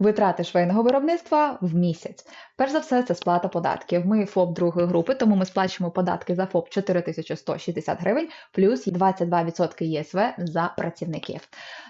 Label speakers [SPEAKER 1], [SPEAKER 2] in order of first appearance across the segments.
[SPEAKER 1] Витрати швейного виробництва в місяць. Перш за все, це сплата податків. Ми ФОП другої групи, тому ми сплачуємо податки за ФОП 4160 гривень плюс 22% ЄСВ за працівників.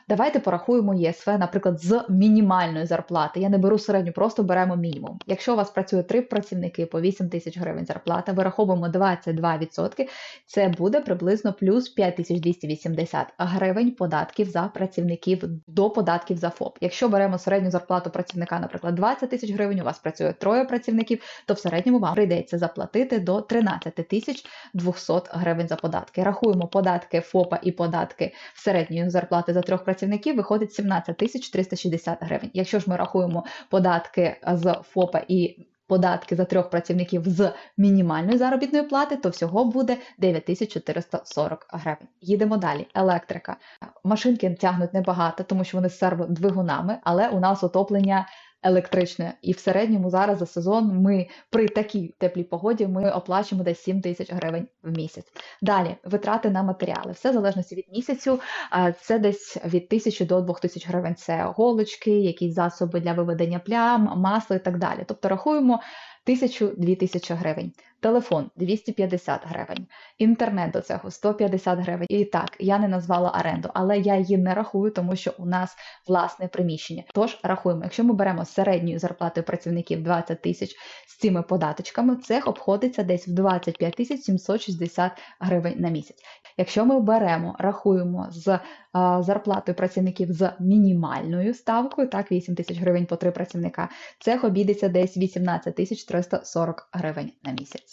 [SPEAKER 1] Давайте порахуємо ЄСВ, наприклад, з мінімальної зарплати. Я не беру середню, просто беремо мінімум. Якщо у вас працює три працівники по 8 тисяч гривень зарплата, вираховуємо 22%, це буде приблизно плюс 5280 гривень податків за працівників до податків за ФОП. Якщо беремо середню зарплату працівника, наприклад, 20 тисяч гривень, у вас працює троє працівників, то в середньому вам прийдеться заплатити до 13 тисяч 200 гривень за податки. Рахуємо податки ФОПа і податки середньої зарплати за трьох працівників, виходить 17 тисяч 360 гривень. Якщо ж ми рахуємо податки з ФОПа і податки за трьох працівників з мінімальної заробітної плати, то всього буде 9440 гривень. Їдемо далі. Електрика. Машинки тягнуть небагато, тому що вони з серводвигунами, але у нас отоплення електричне. І в середньому зараз за сезон ми при такій теплій погоді ми оплачуємо десь 7 тисяч гривень в місяць. Далі витрати на матеріали. Все в залежності від місяцю. Це десь від 1000 до 2000 гривень. Це голочки, якісь засоби для виведення плям, масло і так далі. Тобто рахуємо Тисячу-дві тисячі гривень. Телефон 250 гривень, інтернет до цього 150 гривень. І так, я не назвала оренду, але я її не рахую, тому що у нас власне приміщення. Тож рахуємо, якщо ми беремо середньою зарплатою працівників 20 тисяч з цими податочками, цех обходиться десь в 25 тисяч 760 гривень на місяць. Якщо ми беремо, рахуємо з зарплатою працівників з мінімальною ставкою, так 8 тисяч гривень по три працівника, цех обійдеться десь 18 тисяч 340 гривень на місяць.